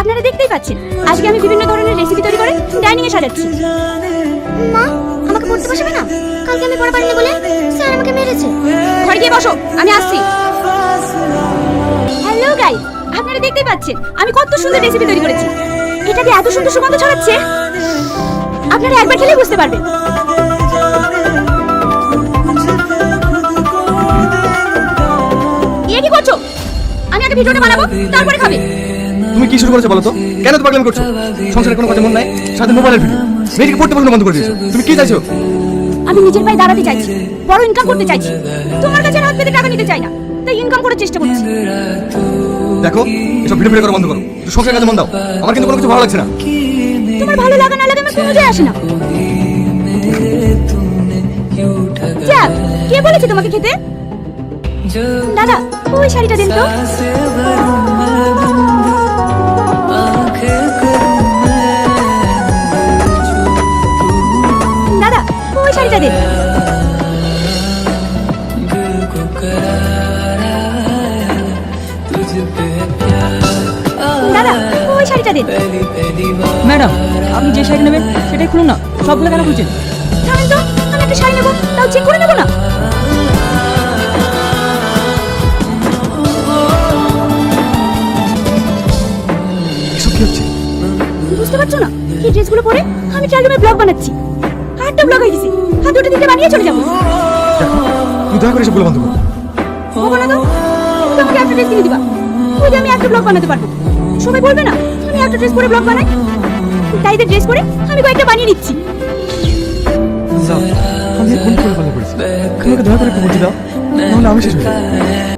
আপনারা দেখতেই পাচ্ছেন। আজকে আমি বিভিন্ন ধরনের রেসিপি তৈরি করে ডাইনিং এ সাজাচ্ছি। মা আমাকে পড়তে বসাবে না? কালকে আমি পড়া পারিনি বলে স্যার আমাকে মেরেছে। ঘরে গিয়ে বসো আমি আসছি। হ্যালো গাই আপনারা দেখতেই পাচ্ছেন আমি কত সুন্দর রেসিপি তৈরি করেছি। এটা দিয়ে এত সুন্দর সুগন্ধ ছড়াচ্ছে। আপনারা একবার খেলে বুঝতে পারবেন। কি করছ? আমি আগে ভিডিওটা বানাবো তারপরে খাবে। তুমি কি শুরু করেছ বলো তো? কেন তো পাগলামি করছ? সংসারে কোনো কথা মন নাই? সাথে মোবাইলের ভিডিও মেয়েটিকে পড়তে বসানো বন্ধ করে দিয়েছ। তুমি কি চাইছো? আমি নিজের পায়ে দাঁড়াতে চাইছি। বড় ইনকাম করতে চাইছি। তোমার কাছে হাত পেতে টাকা নিতে চাই না। তাই ইনকাম করার চেষ্টা করছি। দেখো এসব ভিডিও ভিডিও করা বন্ধ করো। সংসারের কাজে মন দাও। আমার কিন্তু কোনো কিছু ভালো লাগছে না। তোমার ভালো লাগা না লাগে আমার কোনো যায় আসে না। যাক কে বলেছে তোমাকে খেতে? দাদা ওই শাড়িটা দিন তো। শাড়িটা দিন দাদা ওই শাড়িটা দিন ম্যাডাম আপনি যে শাড়ি নেবেন সেটাই খুলুন না সবগুলো কেন খুলছেন থামেন তো আমি একটা শাড়ি নেব তাও চেক করে নেব না। বুঝতে পারছ না এই ড্রেসগুলো পরে আমি ট্রায়াল ব্লগ বানাচ্ছি। আটটা ব্লগ হয়ে গেছে? হাত দুটো দিতে বানিয়ে চলে যাব। তুই দয়া করে এসবগুলো বন্ধ কর। বাবা না তো তুমি আমাকে একটা ড্রেস কিনে দিবা। ওই যে আমি একটা ব্লগ বানাতে পারব। সবাই বলবে না আমি একটা ড্রেস পরে ব্লগ বানাই। তাই ড্রেস পরে আমি কয়েকটা বানিয়ে নিচ্ছি। আমি কোন করে ভালো করেছি তোমাকে দয়া করে একটু বুঝে দাও নাহলে আমি শেষ